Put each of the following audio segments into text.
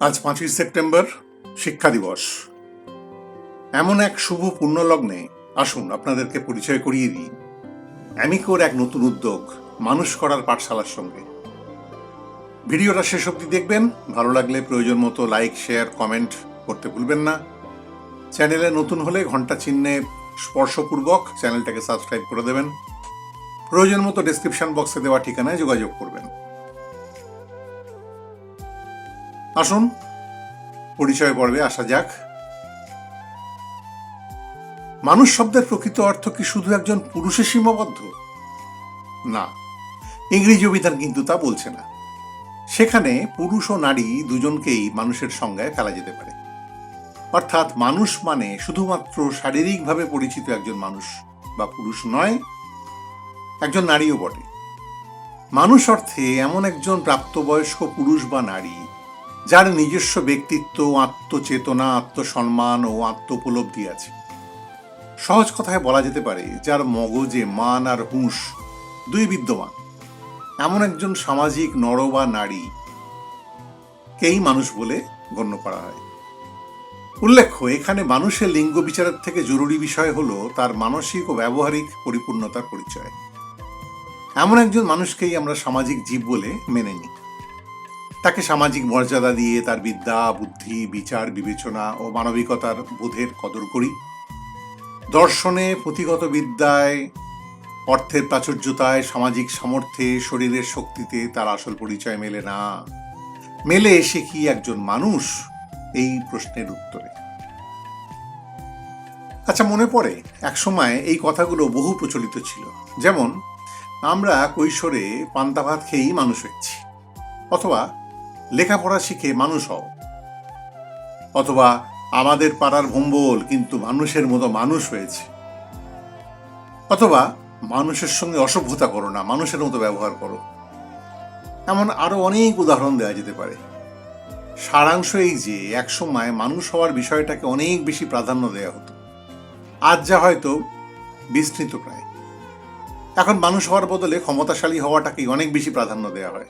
আজ পাঁচই সেপ্টেম্বর, শিক্ষা দিবস। এমন এক শুভ পুণ্যলগ্নে আসুন আপনাদেরকে পরিচয় করিয়ে দিই। অ্যামিকোর এক নতুন উদ্যোগ, মানুষ করার পাঠশালার সঙ্গে। ভিডিওটা শেষ অবধি দেখবেন, ভালো লাগলে প্রয়োজন মতো লাইক, শেয়ার, কমেন্ট করতে ভুলবেন না। চ্যানেলে নতুন হলে ঘণ্টা চিহ্নে স্পর্শপূর্বক চ্যানেলটাকে সাবস্ক্রাইব করে দেবেন। প্রয়োজন মতো ডেসক্রিপশন বক্সে দেওয়া ঠিকানায় যোগাযোগ করবেন। আসুন, পরিচয় পর্বে আসা যাক। মানুষ শব্দের প্রকৃত অর্থ কি শুধু একজন পুরুষে সীমাবদ্ধ? না, ইংরেজি অভিধান কিন্তু তা বলছে না। সেখানে পুরুষ ও নারী দুজনকেই মানুষের সংজ্ঞায় ফেলা যেতে পারে। অর্থাৎ মানুষ মানে শুধুমাত্র শারীরিকভাবে পরিচিত একজন মানুষ বা পুরুষ নয়, একজন নারীও বটে। মানুষ অর্থে এমন একজন প্রাপ্তবয়স্ক পুরুষ বা নারী যার নিজস্ব ব্যক্তিত্ব, আত্মচেতনা, আত্মসম্মান ও আত্মোপলব্ধি আছে। সহজ কথায় বলা যেতে পারে, যার মগজে মান আর হুঁশ দুই বিদ্যমান। এমন একজন সামাজিক নর বা নারী কেই মানুষ বলে গণ্য করা হয়। উল্লেখ্য, এখানে মানুষের লিঙ্গ বিচারের থেকে জরুরি বিষয় হলো তার মানসিক ও ব্যবহারিক পরিপূর্ণতার পরিচয়। এমন একজন মানুষকেই আমরা সামাজিক জীব বলে মেনে নিই। তাকে সামাজিক মর্যাদা দিয়ে তার বিদ্যা, বুদ্ধি, বিচার, বিবেচনা ও মানবিকতার বোধের কদর করি। দর্শনে পুঁথিগত বিদ্যায়, অর্থের প্রাচুর্যতায়, সামাজিক সামর্থ্যে, শরীরের শক্তিতে তার আসল পরিচয় মেলে না। মেলে এসে কি একজন মানুষ? এই প্রশ্নের উত্তরে। আচ্ছা মনে পড়ে একসময় এই কথাগুলো বহু প্রচলিত ছিল। যেমন, আমরা কৈশোরে পান্তা ভাত খেয়েই মানুষ হচ্ছি অথবা লেখাপড়া শিখে মানুষ হও। অথবা আমাদের পাড়ার ভম্বল কিন্তু মানুষের মতো মানুষ হয়েছে। অথবা মানুষের সঙ্গে অসভ্যতা করো না, মানুষের মতো ব্যবহার করো। এমন আরও অনেক উদাহরণ দেওয়া যেতে পারে। সারাংশ এই যে, একসময় মানুষ হওয়ার বিষয়টাকে অনেক বেশি প্রাধান্য দেওয়া হতো। আজ যা হয়তো বিস্তৃত প্রায়। এখন মানুষ হওয়ার বদলে ক্ষমতাশালী হওয়াটাকেই অনেক বেশি প্রাধান্য দেওয়া হয়।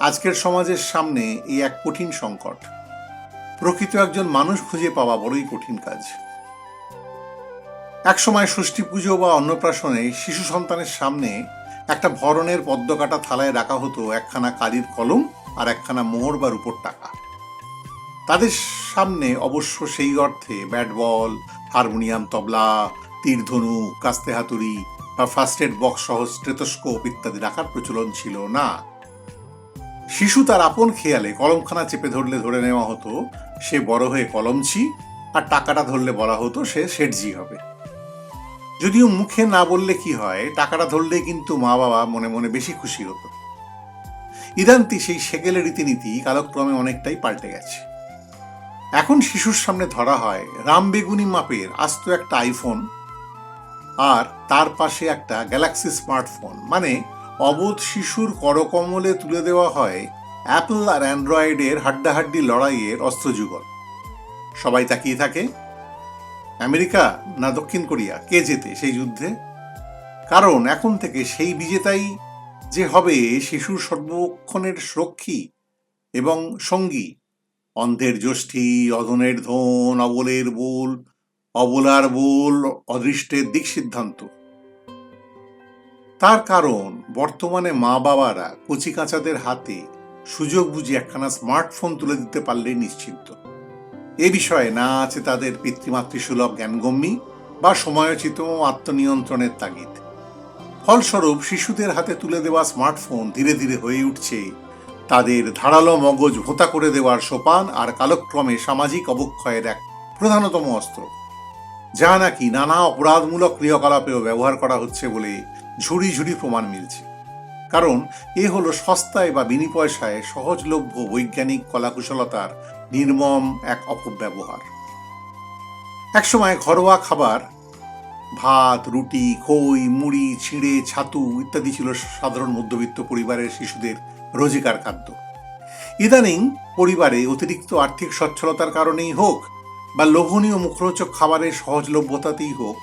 আজকের সমাজের সামনে এই এক কঠিন সংকট। প্রকৃত একজন মানুষ খুঁজে পাওয়া বড়ই কঠিন কাজ। একসময় ষষ্ঠী পুজো বা অন্নপ্রাশনে শিশু সন্তানের সামনে একটা ভরণের পদ্ম কাটা থালায় রাখা হতো একখানা কালির কলম আর একখানা মোহর বা রূপোর টাকা। তাদের সামনে অবশ্য সেই অর্থে ব্যাট বল, হারমোনিয়াম, তবলা, তীরধনু, কাস্তে হাতুড়ি বা ফার্স্ট এড বক্স সহ স্টেথোস্কোপ ইত্যাদি রাখার প্রচলন ছিল না। শিশু তার আপন খেয়ালে কলমখানা চেপে ধরলে ধরে নেওয়া হতো, সে বড় হয়ে কলমছি, আর টাকাটা ধরলে বলা হতো সে শেঠজি হবে। যদিও মুখে না বললে কি হয়, টাকাটা ধরলে কিন্তু মা বাবা মনে মনে বেশি খুশি হতো। ইদান্তি সেই সেকেলের রীতিনীতি কালক্রমে অনেকটাই পাল্টে গেছে। এখন শিশুর সামনে ধরা হয় রাম বেগুনি মাপের আস্ত একটা আইফোন আর তার পাশে একটা গ্যালাক্সি স্মার্টফোন মানে অবোধ শিশুর করকমলে তুলে দেওয়া হয় অ্যাপল আর অ্যান্ড্রয়েডের হাড্ডাহাড্ডি লড়াইয়ের অস্ত্রযুগল। সবাই তাকিয়ে থাকে। আমেরিকা না দক্ষিণ কোরিয়া? কে জেতে সেই যুদ্ধে? কারণ এখন থেকে সেই বিজেতাই যে হবে শিশুর সর্বক্ষণের রক্ষী এবং সঙ্গী। অন্ধের যষ্ঠী অধনের ধন, অবলের বোল, অবলার বোল, অদৃষ্টের দিক সিদ্ধান্ত তার কারণ, বর্তমানে মা বাবারা কচি কাঁচাদের হাতে সুযোগ বুঝে একখানা স্মার্টফোন তুলে দিতে পারলেই নিশ্চিন্ত। এ বিষয়ে না আছে তাদের পিতৃমাতৃসুলভ জ্ঞানগম্যী বা সময়োচিত আত্মনিয়ন্ত্রণের তাগিদ। ফলস্বরূপ, শিশুদের হাতে তুলে দেওয়া স্মার্টফোন ধীরে ধীরে হয়ে উঠছে তাদের ধারালো মগজ ভোতা করে দেওয়ার সোপান আর কালক্রমে সামাজিক অবক্ষয়ের এক প্রধানতম অস্ত্র, যা নাকি নানা অপরাধমূলক ক্রিয়াকলাপেও ব্যবহার করা হচ্ছে বলে ঝুড়ি ঝুড়ি প্রমাণ মিলছে। কারণ এ হলো সস্তায় বা বিনি পয়সায় সহজলভ্য বৈজ্ঞানিক কলাকুশলতার নির্মম এক অপব্যবহার। একসময় ঘরোয়া খাবার, ভাত, রুটি, খই, মুড়ি, ছিঁড়ে, ছাতু ইত্যাদি ছিল সাধারণ মধ্যবিত্ত পরিবারের শিশুদের রোজিকার খাদ্য। ইদানিং পরিবারে অতিরিক্ত আর্থিক সচ্ছলতার কারণেই হোক বা লোভনীয় মুখরোচক খাবারের সহজলভ্যতাতেই হোক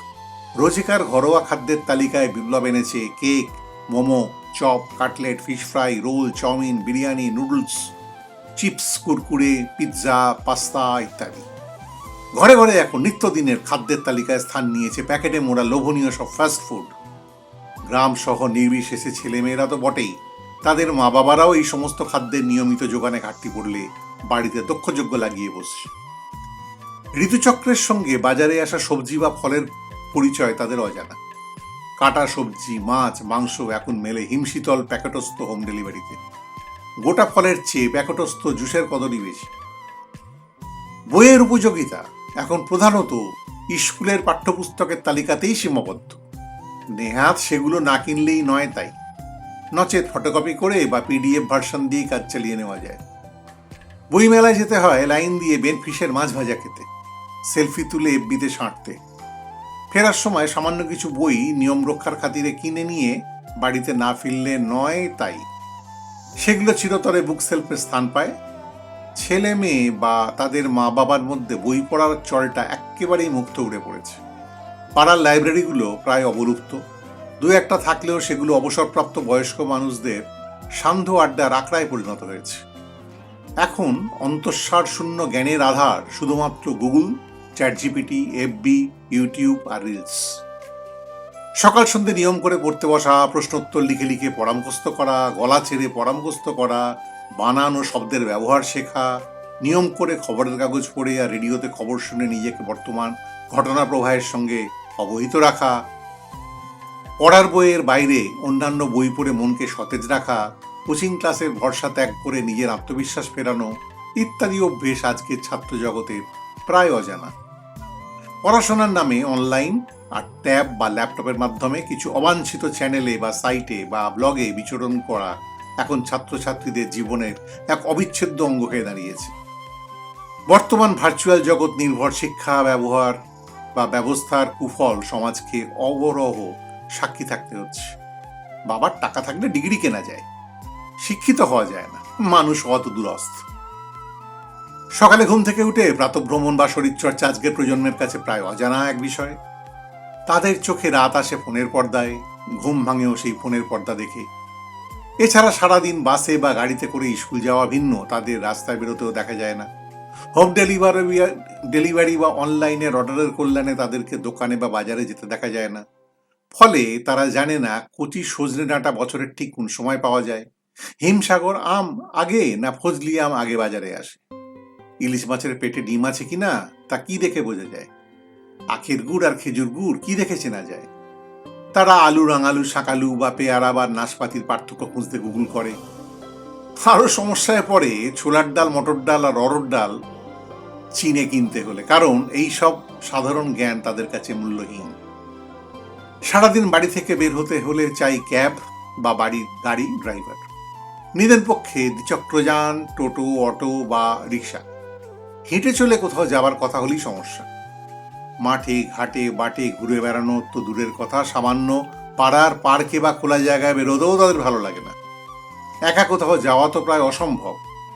রোজিকার ঘরোয়া খাদ্যের তালিকায় বিপ্লব এনেছে cake, momo, chop, cutlet, fish fry, roll, chow mein, biryani, noodles, chips, Kurkure, pizza, pasta ইত্যাদি। ঘরে ঘরে এখন নিত্যদিনের খাদ্যের তালিকায় স্থান নিয়েছে প্যাকেটে মোড়া লোভনীয় সব ফাস্ট ফুড গ্রাম শহর নির্বিশেষে ছেলেমেয়েরা তো বটেই। তাদের মা বাবারাও এই সমস্ত খাদ্যের নিয়মিত যোগানে ঘাটতি পড়লে বাড়িতে দক্ষযোগ্য লাগিয়ে বসছে ঋতুচক্রের সঙ্গে বাজারে আসা সবজি বা ফলের পরিচয় তাদের অজানা। কাটা সবজি, মাছ, মাংস এখন মেলে হিমশীতল প্যাকেটস্থ হোম ডেলিভারিতে গোটা ফলের চেয়ে প্যাকেটস্থ জুসের কদরই বেশি। বইয়ের উপযোগিতা এখন প্রধানত স্কুলের পাঠ্যপুস্তকের তালিকাতেই সীমাবদ্ধ। নেহাত সেগুলো না কিনলেই নয় তাই। নচেত ফটোকপি করে বা পিডিএফ ভার্সন দিয়ে কাজ চালিয়ে নেওয়া যায়। বই মেলায় যেতে হয়, লাইন দিয়ে বেন ফিশের মাছ ভাজা খেতে। সেলফি তুলে এফবিতে সাঁটতে ফেরার সময় সামান্য কিছু বই নিয়ম রক্ষার খাতিরে কিনে নিয়ে বাড়িতে না ফিরলে নয় তাই। সেগুলো চিরতরে বুক সেলফে স্থান পায়। ছেলে মেয়ে বা তাদের মা বাবার মধ্যে বই পড়ার চলটা একেবারেই মুক্ত উড়ে পড়েছে। পাড়ার লাইব্রেরিগুলো প্রায় অবলুপ্ত। দু একটা থাকলেও সেগুলো অবসরপ্রাপ্ত বয়স্ক মানুষদের সান্ধ্য আড্ডার আখড়ায় পরিণত হয়েছে। এখন অন্তঃসার শূন্য জ্ঞানের আধার শুধুমাত্র Google ChatGPT FB, YouTube আর রিলস। সকাল সন্ধে নিয়ম করে পড়তে বসা, প্রশ্নোত্তর লিখে লিখে পরামুখস্থ করা, গলা ছেড়ে পরামুখস্থ করা, বানানো শব্দের ব্যবহার শেখা, নিয়ম করে খবরের কাগজ পড়ে আর রেডিওতে খবর শুনে নিজেকে বর্তমান ঘটনা প্রবাহের সঙ্গে অবহিত রাখা, পড়ার বইয়ের বাইরে অন্যান্য বই পড়ে মনকে সতেজ রাখা, কোচিং ক্লাসের ভরসা ত্যাগ করে নিজের আত্মবিশ্বাস ফেরানো ইত্যাদি অভ্যেস আজকের ছাত্র জগতের প্রায় অজানা। পড়াশোনার নামে অনলাইন আর ট্যাব বা ল্যাপটপের মাধ্যমে কিছু অবাঞ্ছিত চ্যানেলে বা সাইটে বা ব্লগে বিচরণ করা এখন ছাত্রছাত্রীদের জীবনের এক অবিচ্ছেদ্য অঙ্গ হয়ে দাঁড়িয়েছে। বর্তমান ভার্চুয়াল জগৎ নির্ভর শিক্ষা, ব্যবহার বা ব্যবস্থার কুফল সমাজকে অবরহ সাক্ষী থাকতে হচ্ছে। বাবার টাকা থাকলে ডিগ্রি কেনা যায়, শিক্ষিত হওয়া যায় না, মানুষ অত দুরস্থ সকালে ঘুম থেকে উঠে প্রাতভ্রমণ বা শরীরচর্চা আজকের প্রজন্মের কাছে প্রায় অজানা এক বিষয়। তাদের চোখে রাত আসে ফোনের পর্দায়, ঘুম ভাঙেও সেই ফোনের পর্দা দেখে। এছাড়া সারাদিন বাসে বা গাড়িতে করে স্কুল যাওয়া ভিন্ন, তাদের রাস্তায় বেরোতেও দেখা যায় না। হোম ডেলিভারি ডেলিভারি বা অনলাইনে অর্ডারের কল্যাণে তাদেরকে দোকানে বা বাজারে যেতে দেখা যায় না। ফলে তারা জানে না কচি সজনে ডাঁটা বছরের ঠিক কোন সময় পাওয়া যায়। হিমসাগর আম আগে না ফজলি আম আগে বাজারে আসে। ইলিশ মাছের পেটে ডিম আছে কিনা তা কি দেখে বোঝা যায়? আখের গুড় আর খেজুর গুড় কি দেখে চেনা যায়? তারা আলু রাঙালু, শাকালু বা পেয়ারা বা নাশপাতির পার্থক্য খুঁজতে গুগল করে। আরও সমস্যায় পড়ে ছোলার ডাল, মটর ডাল আর অরড় ডাল চীনে কিনতে হলে, কারণ এই সব সাধারণ জ্ঞান তাদের কাছে মূল্যহীন। সারাদিন বাড়ি থেকে বের হতে হলে চাই ক্যাব বা বাড়ির গাড়ি ড্রাইভার। নিদেন পক্ষে দ্বিচক্রযান, টোটো, অটো বা রিক্সা। হেঁটে চলে কোথাও যাবার কথা হলেই সমস্যা। মাঠে, ঘাটে, বাটে ঘুরে বেড়ানো তো দূরের কথা, সামান্য পাড়ার পার্কে বা খোলা জায়গায় বেরোতেও তাদের ভালো লাগে না। একা কোথাও যাওয়া তো প্রায় অসম্ভব।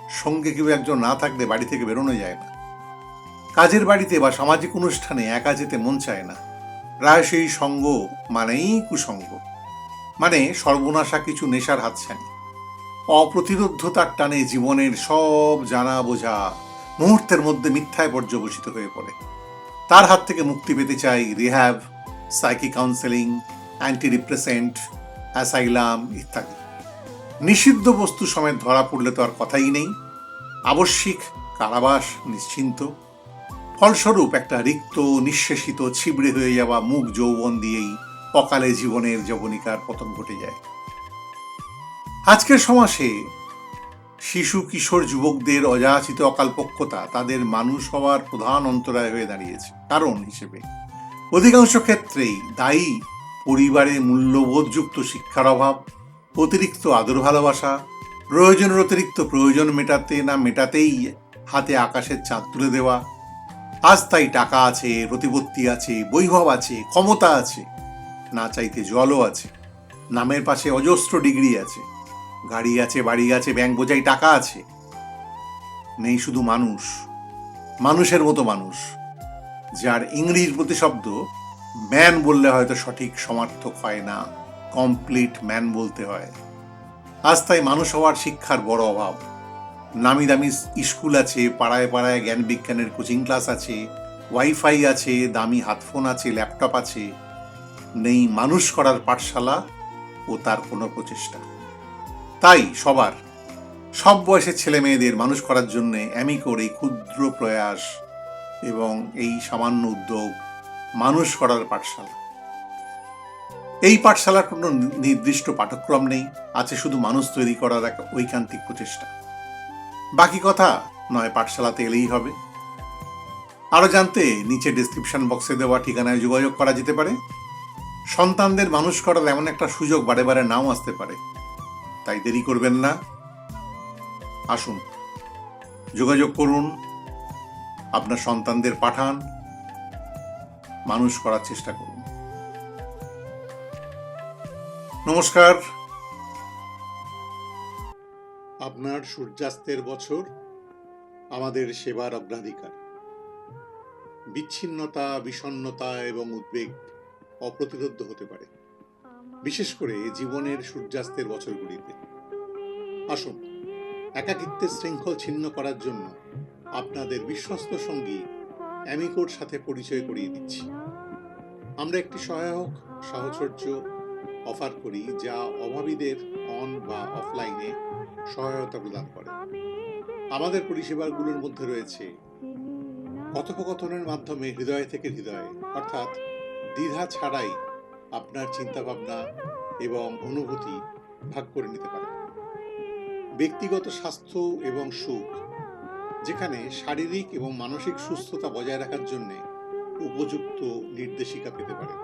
সঙ্গে কেউ একজন না থাকলে বাড়ি থেকে বেরোনো যায় না। কাজের বাড়িতে বা সামাজিক অনুষ্ঠানে একা যেতে মন চায় না। প্রায়শই সঙ্গ মানেই কুসঙ্গ। মানে সর্বনাশা কিছু নেশার হাতছানি। অপ্রতিরোধ্যতার টানে জীবনের সব জানা বোঝা মুহূর্তের মধ্যে মিথ্যায় পর্যবসিত হয়ে পড়ে। তার হাত থেকে মুক্তি পেতে চাই rehab psyche counselling antidepressant asylum ইত্যাদি। নিষিদ্ধ বস্তু সমেত ধরা পড়লে তো আর কথাই নেই। আবশ্যিক কারাবাস নিশ্চিন্ত। ফলস্বরূপ একটা রিক্ত, নিঃশেষিত, ছিবড়ে হয়ে যাওয়া মুখ যৌবন দিয়েই অকালে জীবনের যবনিকার পতন ঘটে যায়। আজকের সমাজে শিশু, কিশোর, যুবকদের অযাচিত অকালপক্যতা তাদের মানুষ হওয়ার প্রধান অন্তরায় হয়ে দাঁড়িয়েছে, কারণ হিসেবে। অধিকাংশ ক্ষেত্রেই দায়ী পরিবারে মূল্যবোধযুক্ত শিক্ষার অভাব, অতিরিক্ত আদর ভালোবাসা, প্রয়োজনের অতিরিক্ত প্রয়োজন মেটাতে না মেটাতেই হাতে আকাশের চাঁদ তুলে দেওয়া আজ তাই টাকা আছে, প্রতিপত্তি আছে, বৈভব আছে, ক্ষমতা আছে, না চাইতে জলও আছে, নামের পাশে অজস্র ডিগ্রি আছে। গাড়ি আছে, বাড়ি আছে ব্যাংক বোঝাই টাকা আছে। নেই শুধু মানুষ, মানুষের মতো মানুষ, যার ইংরেজি প্রতিশব্দ ম্যান বললে হয়তো সঠিক, সমার্থক হয় না কমপ্লিট ম্যান বলতে হয়। আজ তাই মানুষ হওয়ার শিক্ষার বড় অভাব। নামি দামি স্কুল আছে, পাড়ায় পাড়ায় জ্ঞান বিজ্ঞানের কোচিং ক্লাস আছে ওয়াইফাই আছে, দামি হাতফোন আছে ল্যাপটপ আছে। নেই মানুষ করার পাঠশালা ও তার কোনো প্রচেষ্টা। তাই সবার। সব বয়সের ছেলে মেয়েদের মানুষ করার জন্য অ্যামিকোর এই ক্ষুদ্র প্রয়াস এবং এই সামান্য উদ্যোগ মানুষ করার পাঠশালা। এই পাঠশালার কোনো নির্দিষ্ট পাঠক্রম নেই, আছে শুধু মানুষ তৈরি করার এক ঐকান্তিক প্রচেষ্টা। বাকি কথা নয়, পাঠশালাতে এলেই হবে। আরও জানতে নিচে ডিসক্রিপশন বক্সে দেওয়া ঠিকানায় যোগাযোগ করা যেতে পারে। সন্তানদের মানুষ করার এমন একটা সুযোগ বারে বারে নাও আসতে পারে। তাই দেরি করবেন না। আসুন, যোগাযোগ করুন, আপনার সন্তানদের পাঠান, মানুষ করার চেষ্টা করুন। নমস্কার। আপনার সূর্যাস্তের বছর আমাদের সেবার অগ্রাধিকার। বিচ্ছিন্নতা বিষণ্নতা এবং উদ্বেগ অপ্রতিরোধ হতে পারে। বিশেষ করে জীবনের সূর্যাস্তের বছরগুলিতে। আসুন, একাকিত্বের শৃঙ্খল ছিন্ন করার জন্য আপনাদের বিশ্বস্ত সঙ্গী অ্যামিকোর সাথে পরিচয় করিয়ে দিচ্ছি। আমরা একটি সহায়ক, সাহচর্য অফার করি যা অভাবীদের অন বা অফলাইনে সহায়তা প্রদান করে। আমাদের পরিষেবাগুলোর মধ্যে রয়েছে কথোপকথনের মাধ্যমে হৃদয় থেকে হৃদয়ে, অর্থাৎ দ্বিধা ছাড়াই আপনার চিন্তাভাবনা এবং অনুভূতি ভাগ করে নিতে পারেন ব্যক্তিগত স্বাস্থ্য এবং সুখ, যেখানে শারীরিক এবং মানসিক সুস্থতা বজায় রাখার জন্য উপযুক্ত নির্দেশিকা পেতে পারেন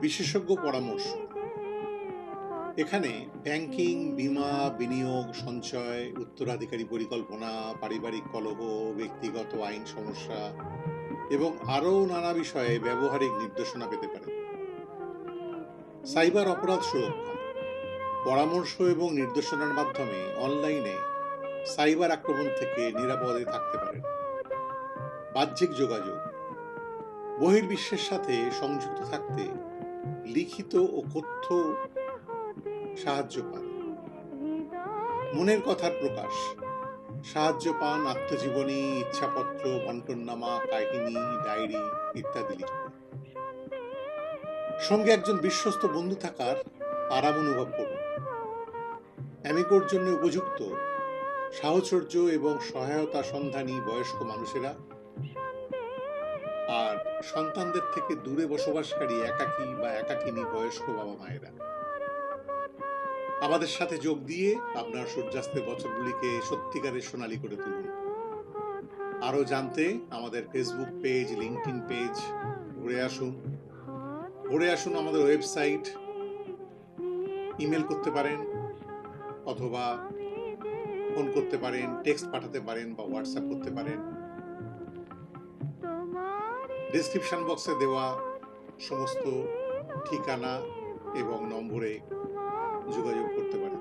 বিশেষজ্ঞ পরামর্শ, এখানে ব্যাংকিং, বীমা, বিনিয়োগ, সঞ্চয়, উত্তরাধিকারী পরিকল্পনা, পারিবারিক কলহ, ব্যক্তিগত আইন সমস্যা এবং আরও নানা বিষয়ে ব্যবহারিক নির্দেশনা পেতে পারেন সাইবার অপরাধ সুরক্ষা পরামর্শ এবং নির্দেশনার মাধ্যমে অনলাইনে সাইবার আক্রমণ থেকে নিরাপদে থাকতে পারেন। বাহ্যিক যোগাযোগ, বহির্বিশ্বের সাথে সংযুক্ত থাকতে লিখিত ও কথ্য সাহায্য পান। মনের কথার প্রকাশ, সাহায্য পান, আত্মজীবনী, ইচ্ছাপত্র, বন্টননামা, কাহিনী, ডায়েরি ইত্যাদি লিখতে সঙ্গে একজন বিশ্বস্ত বন্ধু থাকার আরাম অনুভব করুন অ্যামিকোর জন্য উপযুক্ত, সাহচর্য এবং সহায়তা সন্ধানী বয়স্ক মানুষেরা আর সন্তানদের থেকে দূরে বসবাসকারী একাকী বা একাকিনী বয়স্ক বাবা মায়েরা। আমাদের সাথে যোগ দিয়ে আপনার সূর্যাস্তের বছরগুলিকে সত্যিকারের সোনালী করে তুলুন। আরও জানতে আমাদের ফেসবুক পেজ লিঙ্কডিন পেজ ঘুরে আসুন। ঘুরে আসুন আমাদের ওয়েবসাইট, ইমেল করতে পারেন অথবা ফোন করতে পারেন, টেক্সট পাঠাতে পারেন বা হোয়াটসঅ্যাপ করতে পারেন। ডিসক্রিপশন বক্সে দেওয়া সমস্ত ঠিকানা এবং নম্বরে যোগাযোগ করতে পারেন।